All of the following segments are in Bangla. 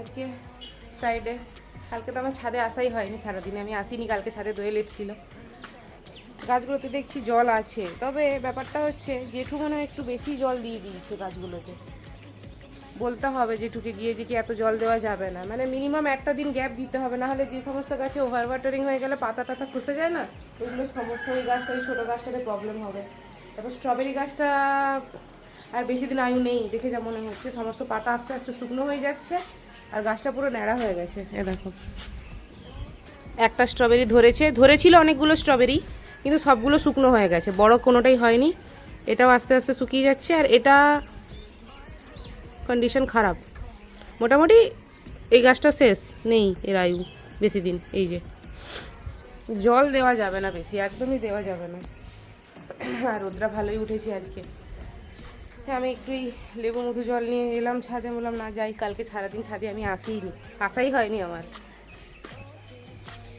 আজকে ফ্রাইডে কালকে তো আমার ছাদে আসাই হয়নি সারাদিনে, আমি আসিনি, কালকে ছাদে দোয়েল এসেছিল। গাছগুলোতে দেখছি জল আছে, তবে ব্যাপারটা হচ্ছে জেঠু মনে হয় একটু বেশি জল দিয়ে দিয়েছে গাছগুলোতে। বলতে হবে জেঠুকে গিয়ে যে কি এত জল দেওয়া যাবে না। মানে মিনিমাম একটা দিন গ্যাপ দিতে হবে, না হলে যে সমস্ত গাছে ওভার ওয়াটারিং হয়ে গেলে পাতা টাতা খসে যায় না? ওইগুলো সমস্যা ওই গাছটা, ওই ছোটো গাছটাতে প্রবলেম হবে। তারপর স্ট্রবেরি গাছটা আর বেশি দিন আয়ু নেই, দেখে যা মনে হচ্ছে। সমস্ত পাতা আস্তে আস্তে শুকনো হয়ে যাচ্ছে আর গাছটা পুরো ন্যাড়া হয়ে গেছে। এ দেখো। একটা স্ট্রবেরি ধরেছে। ধরেছিল অনেকগুলো স্ট্রবেরি কিন্তু সবগুলো শুকনো হয়ে গেছে। বড় কোনোটাই হয়নি। এটাও আস্তে আস্তে শুকিয়ে যাচ্ছে আর এটা কন্ডিশন খারাপ। মোটামুটি এই গাছটা শেষ, নেই এর আয়ু বেশি দিন, এই যে। জল দেওয়া যাবে না বেশি, একদমই দেওয়া যাবে না। আর রোদরা ভালোই উঠেছে আজকে। হ্যাঁ আমি একটু লেবু মধু জল নিয়ে এলাম, ছাদে বললাম, না, যাই, কালকে সারাদিন ছাদে আমি আসি নি আসাই হয়নি আমার।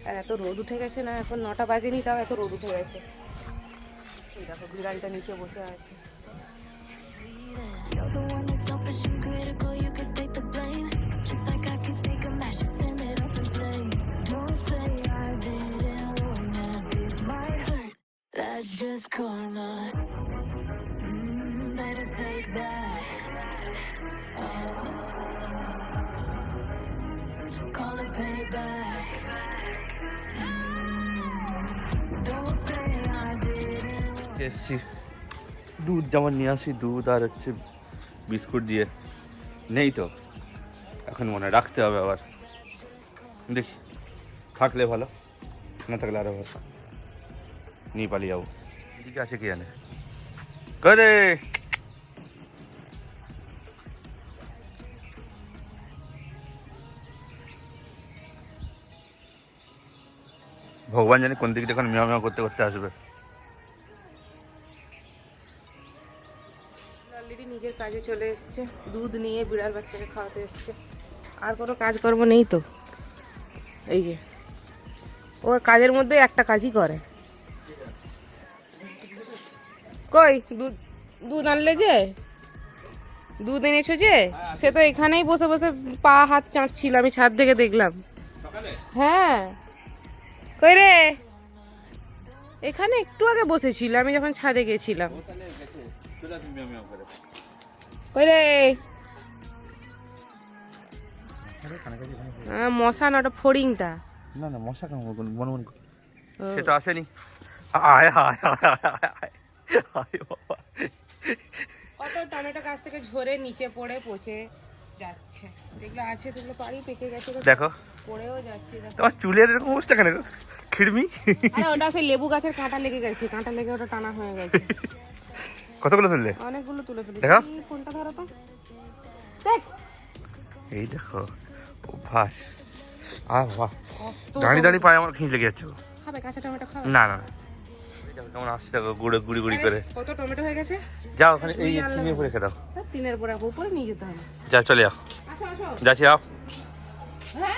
আর এত রোদ উঠে গেছে না, এখন নটা বাজে নি তাও এত রোদ উঠে গেছে। দেখো, বিড়ালটা নিচে বসে আছে। Just gonna এসছি দুধ যেমন নিয়ে আসি, দুধ আর হচ্ছে বিস্কুট দিয়ে। নেই তো। এখন মনে রাখতে হবে আবার। দেখি। থাকলে ভালো, না থাকলে আরও ভালো। নিয়ে পালিয়ে যাব এদিকে আছে কি জানে? করে! ভগবান জানি কোন দিক দিয়ে এখন মেয়া মেয়া করতে করতে আসবে। অলরেডি নিজের কাজে চলে এসছে দুধ নিয়ে বিড়াল বাচ্চাকে খাওয়াতে এসছে। আর কোনো কাজকর্ম নেই তো। এই যে ও কাজের মধ্যে একটা কাজই করে। কই দুধ দুধ আনলে যে? দুধ এনেছো যে? সে তো এখানেই বসে বসে পা হাত চাটছিল আমি ছাদ থেকে দেখলাম। হ্যাঁ। কই রে? এখানে একটু আগে বসেছিল আমি যখন ছাদে গেছিলাম। কই রে? মশা না ওটা ফড়িংটা। না না মশা কেন মনে মনে। সে তো আসেনি। আয় আয় আয় আয় আয় আয়। আয় বাবা। কত টমেটো গাছ থেকে ঝরে নিচে পড়ে পচে যাচ্ছে। যেগুলো আছে সেগুলো পারি পেকে গেছে। দেখো। পড়েও যাচ্ছে তোমার চুলের এরকম অবস্থা কেন? খিড়মি? আরে ওটা সেই লেবু গাছের কাঁটা লেগে গেছে। কাঁটা লেগে ওটা টানা হয়ে গেছে। কতগুলো তুললে? অনেকগুলো তুলে ফেলেছি। দেখো। এই ফোনটা ধরো তো। দেখ। এই দেখো অভ্যাস। আহ বাহ। কত দাঁড়িয়ে দাঁড়িয়ে পায়ে আমার খিঁচ লেগে যাচ্ছে। খাবে কাঁচা টমেটো খাবে? না না কেমন আসছে দেখো গুড়ে গুড়ি গুড়ি করে। কত টমেটো হয়ে গেছে? যাও ওখানে এই টিনের উপরে রেখে দাও। টিনের পরে উপরে নিয়ে যেতে হবে। যা চলে যাও। আসো আসো। যাচ্ছি আপ হ্যাঁ?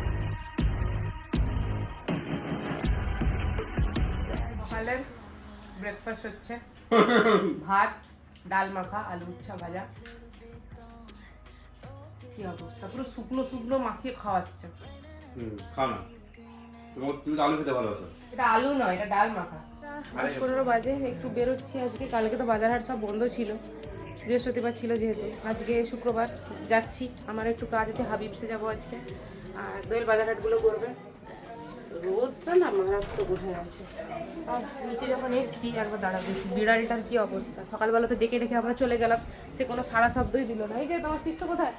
ব্রেকফাস্ট হচ্ছে। ভাত ডাল মাখা আলু উচ্ছা ভাজা। কি অবস্থা? পুরো শুকনো শুকনো মাখিয়ে খাওয়াচ্ছে। হুম খাও না। তুমি আলু খেতে ভালোবাসো। এটা আলু নয় এটা ডাল মাখা। পনেরো বাজে একটু বেরোচ্ছি আজকে। কালকে তো বাজার হাট সব বন্ধ ছিল। বৃহস্পতিবার ছিল যেহেতু। আজকে শুক্রবার যাচ্ছি। আমার একটু কাজ আছে হাবিবসে যাব আজকে। আর দোয়েল বাজার হাটগুলো করবে রোদটা না মারাত্মক উঠে গেছে। আর নিচে যখন এসছি একবার দাঁড়াবো বিড়ালটার কি অবস্থা? সকালবেলা তো ডেকে ডেকে আমরা চলে গেলাম সে কোনো সারা শব্দই দিল না। এই যে তোমার শিষ্য কোথায়?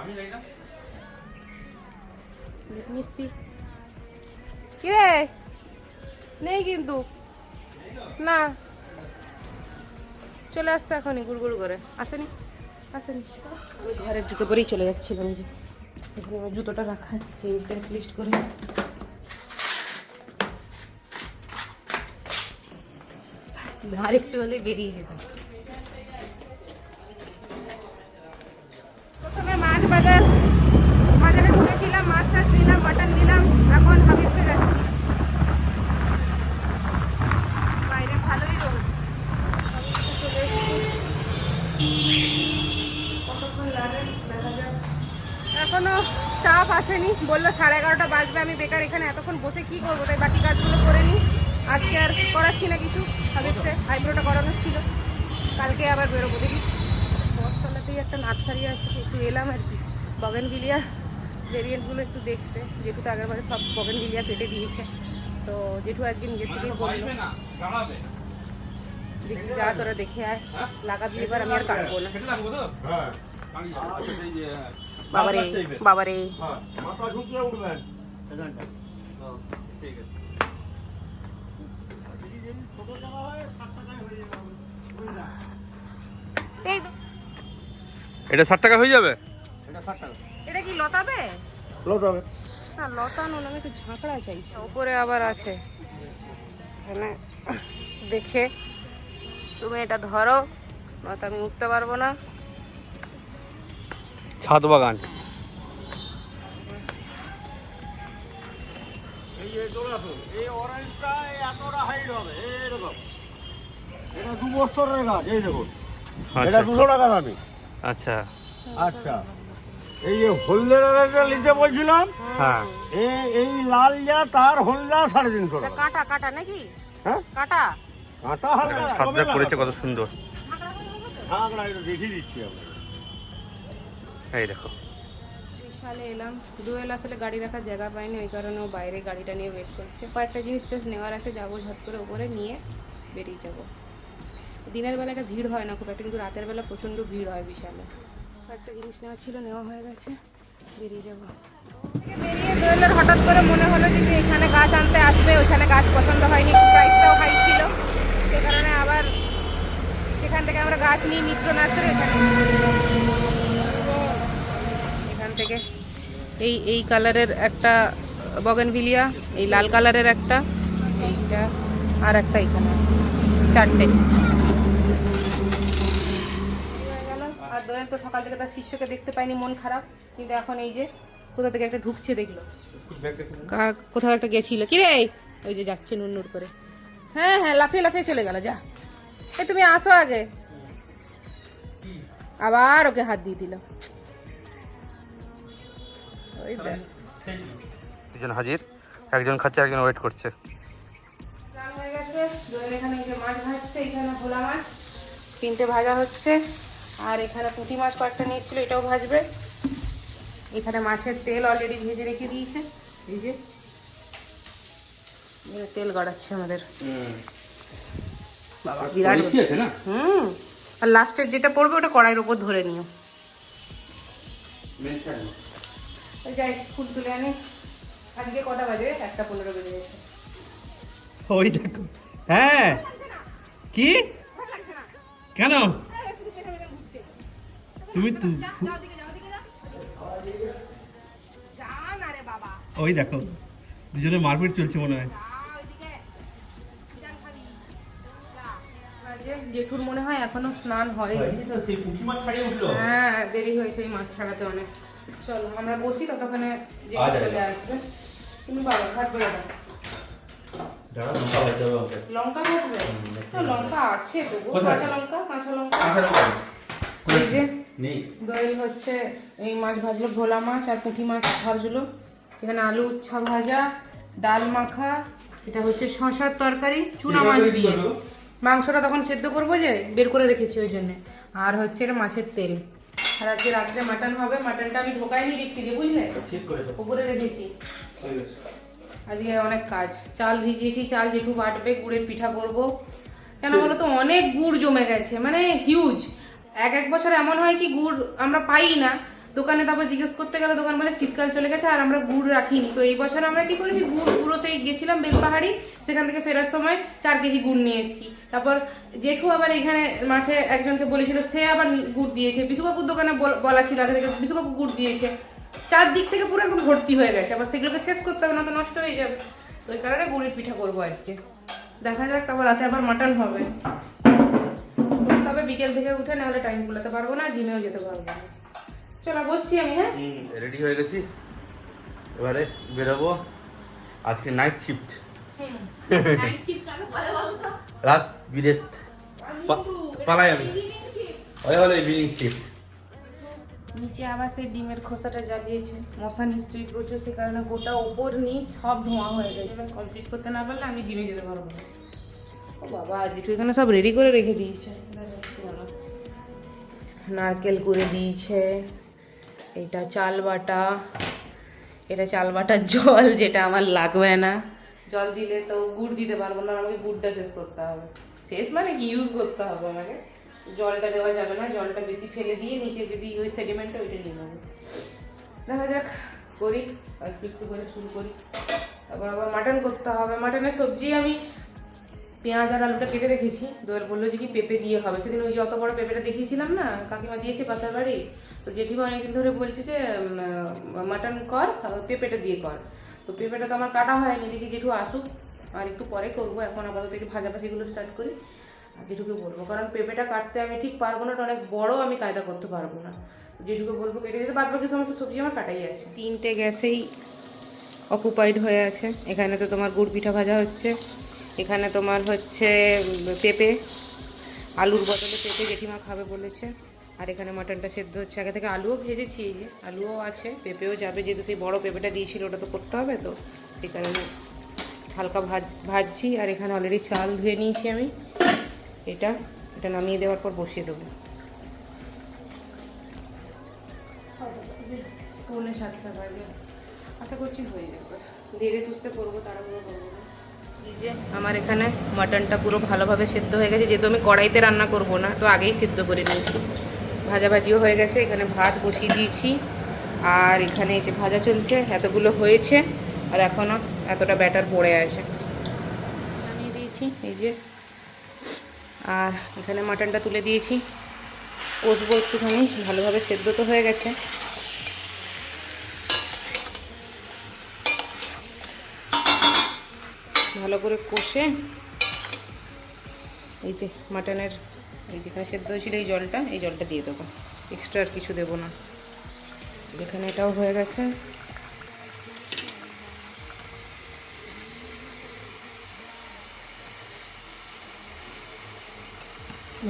আমি যাই না মিষ্টি কিরে? নেই কিন্তু। না। চলে আসতে এখনই গুড়গুড় করে। আসেনি? আসেনি। আমি ঘরের জুতো পরেই চলে যাচ্ছিলাম যে এখানে আমার জুতোটা রাখা আছে চেঞ্জটা লিস্ট করে। একটু হলে বেরিয়ে প্রথমে মাছ বাজার, বাজারে মাছ টাছ নিলাম নিলাম, এখন যাচ্ছি। বাইরে ভালোই কতক্ষণ এখনও স্টাফ আসেনি। বলল সাড়ে এগারোটা বাজবে, আমি বেকার এখানে, এতক্ষণ বসে কি করব? তাই বাকি কাজগুলো করে নিই। আজকে আর করাচ্ছি না কিছু। হাবিবসে আইব্রোটা করানোর ছিল। কালকে আবার বেরোবো দেখি। বটতলাতেই একটা নার্সারি আছে একটু এলাম আর কি। বগেনভিলিয়া ভেরিয়েন্টগুলো একটু দেখতে। যেহেতু তো আগের বারে সব বগেনভিলিয়া কেটে দিয়েছে। তো জেঠু আজকে নিজের থেকেই বলল। দেখি যা তোরা দেখে আয়। লাগাবি এবার আমি আর কাটবো না। বাবারে বাবারে। মাথা ঝুঁকিয়ে উঠবেন। এখানটা। ঠিক আছে ছোট জায়গা হয় সাত টাকায় হয়ে যাবে এই তো এটা ষাট টাকা হয়ে যাবে? এটা ষাট টাকা। এটা কি লতাবে? লোট হবে না লতানো না আমি একটু ঝাঁকড়া চাইছি। উপরে আবার আছে। এখানে দেখে তুমি এটা ধরো নয়তো আমি উঠতে পারব না। ছাদ বাগান। এই যে চলে এই অরেঞ্জটা এতটা হাইট হবে এইরকম এটা দু বছরের গাছ এই দেখুন। এটা দুশো টাকা দামি আচ্ছা। আচ্ছা। এই যে হলদে নিতে বলছিলাম হ্যাঁ। এই এই লাল যা তার হলদা সাড়ে তিনশো টাকা। কাটা কাটা নাকি? হ্যাঁ? কাটা? কাঁটা হালকা ছাদটা করেছে কত সুন্দর। দেখিয়ে দিচ্ছি আমরা। এই দেখো। সালে এলাম। দোয়েল আসলে গাড়ি রাখার জায়গা পাইনি ওই কারণে ও বাইরে গাড়িটা নিয়ে ওয়েট করছে। কয়েকটা জিনিস টেস্ট নেওয়ার আছে যাব ঝট করে উপরে নিয়ে বেরিয়ে যাব। দিনের বেলা একটা ভিড় হয় না খুব একটা, কিন্তু রাতের বেলা প্রচণ্ড ভিড় হয় বিশালে। একটা জিনিস নেওয়া ছিল, নেওয়া হয়ে গেছে, বেরিয়ে যাব। বেরিয়ে হঠাৎ করে মনে হলো যে এখানে গাছ আনতে আসবে, ওইখানে গাছ পছন্দ হয়নি প্রাইসটাও হাই ছিল। সে কারণে আবার এখান থেকে আমরা গাছ নিই মিত্র নার্সারি ওখানে এখান থেকে এই এই কালারের একটা বগেনভিলিয়া, এই লাল কালারের একটা, এইটা আর একটা এখানে আছে। চারটে। হয়ে গেল। আর দোয়েল তো সকাল থেকে তার শিষ্যকে দেখতে পাইনি মন খারাপ কিন্তু এখন এই যে কোথা থেকে একটা ঢুকছে দেখল কা- কোথাও একটা গেছিল। কি রে ওই যে যাচ্ছে নুন্নুর করে। হ্যাঁ হ্যাঁ লাফিয়ে লাফিয়ে চলে গেল যা। এ তুমি আসো আগে। আবার ওকে হাত দিয়ে দিল। ওই দেখ। দুজন হাজির একজন খাচ্ছে একজন ওয়েট করছে। ভোলা মাছ তিনটে ভাজা হচ্ছে। আর এখানে পুঁটি মাছ কয়েকটা নিয়েছিল এটাও ভাজবে। এখানে মাছের তেল অলরেডি ভেজে রেখে দিয়েছে। এই যে তেল গড়াচ্ছে আমাদের। বাবা বিরাট হুম। আর লাস্টের যেটা পড়বে ওটা কড়াইয়ের উপর ধরে নিও। ওই যাই ফুল তুলে আনি। আজকে কটা বাজে? একটা পনেরো বেজে গেছে। ওই দেখো। হ্যাঁ কি? কেন? তুমি তু ওই দেখো দুজনে মারপিট চলছে মনে হয়। জেঠুর মনে হয় এখনও স্নান হয়নি। হ্যাঁ দেরি হয়েছে এই মাছ ছাড়াতে অনেক। চলো আমরা বসি ততক্ষণে জেঠু চলে আসবে। তুমি বাবা ভাত বেড়ে দাও। লঙ্কা না, লঙ্কা আছে তবু কাঁচা লঙ্কা কাঁচা লঙ্কা? এই যে দোয়েল হচ্ছে এই মাছ ভাজলো ভোলা মাছ আর পুঁটি মাছ ভাজলো। এখানে আলু উচ্ছা ভাজা ডাল মাখা এটা হচ্ছে শশার তরকারি চুনা মাছ দিয়ে। মাংসটা তখন সেদ্ধ করব যে বের করে রেখেছি ওই জন্যে। আর হচ্ছে এটা মাছের তেল। আর আজকে রাত্রে মাটন হবে মাটনটা আমি ঢোকাইনি ডিপ থেকে বুঝলে? উপরে রেখেছি। আজকে অনেক কাজ। চাল ভিজিয়েছি, চাল জেঠু বাটবে, গুড়ের পিঠা করব। কেন বলো তো, অনেক গুড় জমে গেছে মানে হিউজ এক এক বছর এমন হয় কি গুড় আমরা পাই না। দোকানে তারপর জিজ্ঞেস করতে গেলে, দোকান বলে শীতকাল চলে গেছে আর আমরা গুড় রাখিনি। তো এই বছর আমরা কি করেছি, গুড় পুরো সেই গেছিলাম বেলপাহাড়ি, সেখান থেকে ফেরার সময় চার কেজি গুড় নিয়ে এসেছি। তারপর জেঠু আবার এখানে মাঠে একজনকে বলেছিল, সে আবার গুড় দিয়েছে। বিশুকাকুর দোকানে বল- ছিল, আগে থেকে বিশুকাকু গুড় দিয়েছে। চারদিক থেকে পুরো একদম ভর্তি হয়ে গেছে। আবার সেগুলোকে শেষ করতে হবে না তো নষ্ট হয়ে যাবে। ওই কারণে গুড়ের পিঠা করব আজকে। দেখা যাক তারপর রাতে আবার মাটন হবে। তবে বিকেল থেকে উঠে নাহলে টাইম কুলাতে পারব না জিমেও যেতে পারব না। চলো বসছি আমি হ্যাঁ? রেডি হয়ে গেছি। এবারে বেরোবো। আজকে নাইট শিফট রাত বিরেত। পালাই আমি। হলো ইভিনিং শিফট নিচে আবার সেই ডিমের খোসাটা জ্বালিয়েছে। মশা নিশ্চয়ই প্রচুর সে কারণে গোটা ওপর নিচ সব ধোঁয়া হয়ে গেছে। এবার কমপ্লিট করতে না পারলে আমি জিমে যেতে পারব ও বাবা জেঠু এখানে সব রেডি করে রেখে দিয়েছে। নারকেল করে দিয়েছে এটা চাল বাটা এটা চাল বাটার জল যেটা আমার লাগবে না। জল দিলে তো গুড় দিতে পারব না আমাকে গুড়টা শেষ করতে হবে। শেষ মানে কি ইউজ করতে হবে আমাকে? জলটা দেওয়া যাবে না, জলটা বেশি ফেলে দিয়ে নিচে যদি ওই সেডিমেন্টটা ওইটা নিয়ে নেব। দেখা যাক, করি অল্প একটু করে শুরু করি। তারপর আবার মাটন করতে হবে। মাটনের সবজি আমি পেঁয়াজ আর আলুটা কেটে রেখেছি। দোয়েল বলল যে কি পেঁপে দিয়ে হবে। সেদিন ওই যে অত বড় পেঁপেটা দেখিয়েছিলাম না, কাকিমা দিয়েছে পাশের বাড়ি। তো জেঠিমা অনেকদিন ধরে বলছে যে মাটন কর পেঁপেটা দিয়ে কর। তো পেঁপেটা তো আমার কাটা হয়নি, দেখি জেঠু আসুক। আর একটু পরে করব, এখন আপাতত একটু ভাজাভাজিগুলো স্টার্ট করি জেঠুকে বলব। কারণ পেঁপেটা কাটতে আমি ঠিক পারব না অনেক বড় আমি কায়দা করতে পারব না। জেঠুকে বলব কেটে দিতে বাদ বাকি সমস্ত সবজি আমার কাটাই আছে। তিনটে গ্যাসেই অকুপাইড হয়ে আছে। এখানে তো তোমার গুড় পিঠা ভাজা হচ্ছে, এখানে তোমার হচ্ছে পেঁপে, আলুর বদলে পেঁপে জেঠিমা খাবে বলেছে। আর এখানে মাটনটা সেদ্ধ হচ্ছে। আগে থেকে আলুও ভেজেছি, এই যে আলুও আছে, পেঁপেও যাবে, যেহেতু সেই বড় পেঁপেটা দিয়েছিল, ওটা তো করতে হবে তো, সেই কারণে হালকা ভাজ ভাজছি আর এখানে অলরেডি চাল ধুয়ে নিয়েছি আমি। এটা এটা নামিয়ে দেওয়ার পর বসিয়ে দেবো। পৌনে সাতটা বাজে। আশা করছি হয়ে যাবে। ধীরে সুস্থে করব তাড়াহুড়ো করব যে আমার এখানে মাটনটা পুরো ভালোভাবে সেদ্ধ হয়ে গেছে যেহেতু আমি কড়াইতে রান্না করব না তো আগেই সেদ্ধ করে নিয়েছি। ভাজাভাজিও হয়ে গেছে এখানে ভাত বসিয়ে দিয়েছি। আর এখানে যে ভাজা চলছে এতগুলো হয়েছে। আর এখনও এতটা ব্যাটার পড়ে আছে। নামিয়ে দিয়েছি, এই যে। আর এখানে মাটনটা তুলে দিয়েছি। কষবো একটুখানি, ভালোভাবে সেদ্ধ তো হয়ে গেছে। ভালো করে কষে, এই যে মাটনের, এই যেখানে সেদ্ধ হয়েছিল এই জলটা এই জলটা দিয়ে দেবো। এক্সট্রা আর কিছু দেবো না। এখানে এটাও হয়ে গেছে।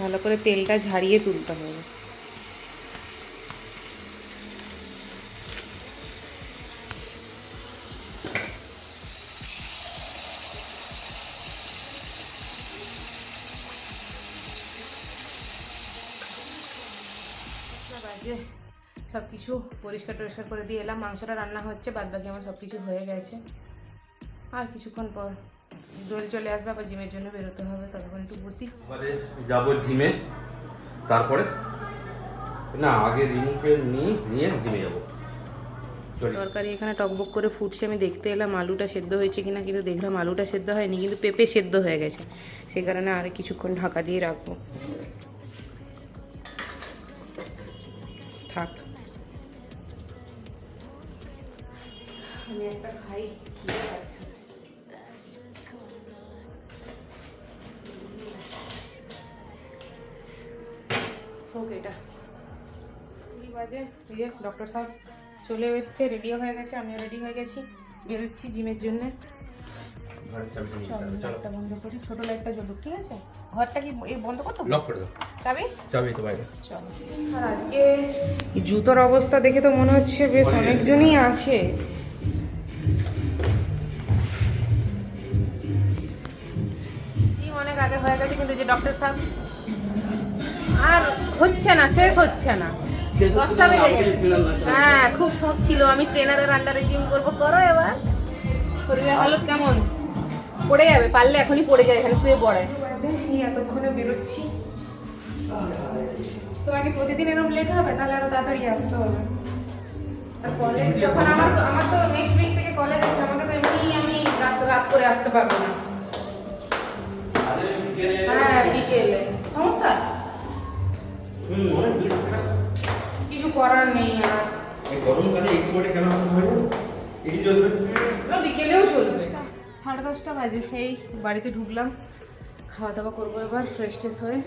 ভালো করে তেলটা ঝাড়িয়ে তুলতে হবে। সব কিছু পরিষ্কার টরিষ্কার করে দিয়ে এলাম। মাংসটা রান্না হচ্ছে বাদ বাকি আমার সব কিছু হয়ে গেছে। আর কিছুক্ষণ পর দোল চলে আসবে আবার জিমের জন্য বেরোতে হবে ততক্ষণ একটু বসি। যাব জিমে তারপরে না আগে রিমুকে নিয়ে নিয়ে জিমে যাব। তরকারি এখানে টকবক করে ফুটছে আমি দেখতে এলাম আলুটা সেদ্ধ হয়েছে কিনা কিন্তু দেখলাম আলুটা সেদ্ধ হয়নি কিন্তু পেঁপে সেদ্ধ হয়ে গেছে। সেই কারণে আর কিছুক্ষণ ঢাকা দিয়ে রাখব। থাক। আমি একটা খাই এটা। কুড়ি বাজে এই যে ডক্টর সাহেব চলে এসছে রেডিও হয়ে গেছে আমিও রেডি হয়ে গেছি বেরোচ্ছি জিমের জন্য। বন্ধ করি ছোট লাইটটা জ্বলুক ঠিক আছে? ঘরটা কি এই বন্ধ করতে লক করে দাও। চাবি? চাবি তো বাইরে। চলো। আর আজকে জুতোর অবস্থা দেখে তো মনে হচ্ছে বেশ অনেকজনই আছে। কি অনেক আগে হয়ে গেছে কিন্তু যে ডক্টর সাহেব আর হচ্ছে না শেষ হচ্ছে না। দশটা বেজে গেছে। হ্যাঁ খুব শখ ছিল। আমি ট্রেনারের আন্ডারে জিম করব। করো এবার। শরীরের হালত কেমন? পড়ে যাবে পারলে এখনই পড়ে যায় এখানে শুয়ে পড়ে। এতক্ষণে বেরোচ্ছি। তোমাকে প্রতিদিন এরকম লেট হবে? তাহলে আরও তাড়াতাড়ি আসতে হবে। আর কলেজ যখন আমার তো আমার তো নেক্সট উইক থেকে কলেজ আছে আমাকে তো এমনি আমি রাত রাত করে আসতে পারব না। হ্যাঁ বিকেলে। সমস্যা? কিছু করার নেই আর। এই গরমকালে এক্সপোর্টে কেন হবে এই চলবে না, বিকেলেও চলবে সাড়ে দশটা বাজে সেই বাড়িতে ঢুকলাম। খাওয়া দাওয়া করব এবার ফ্রেশ ট্রেশ হয়ে।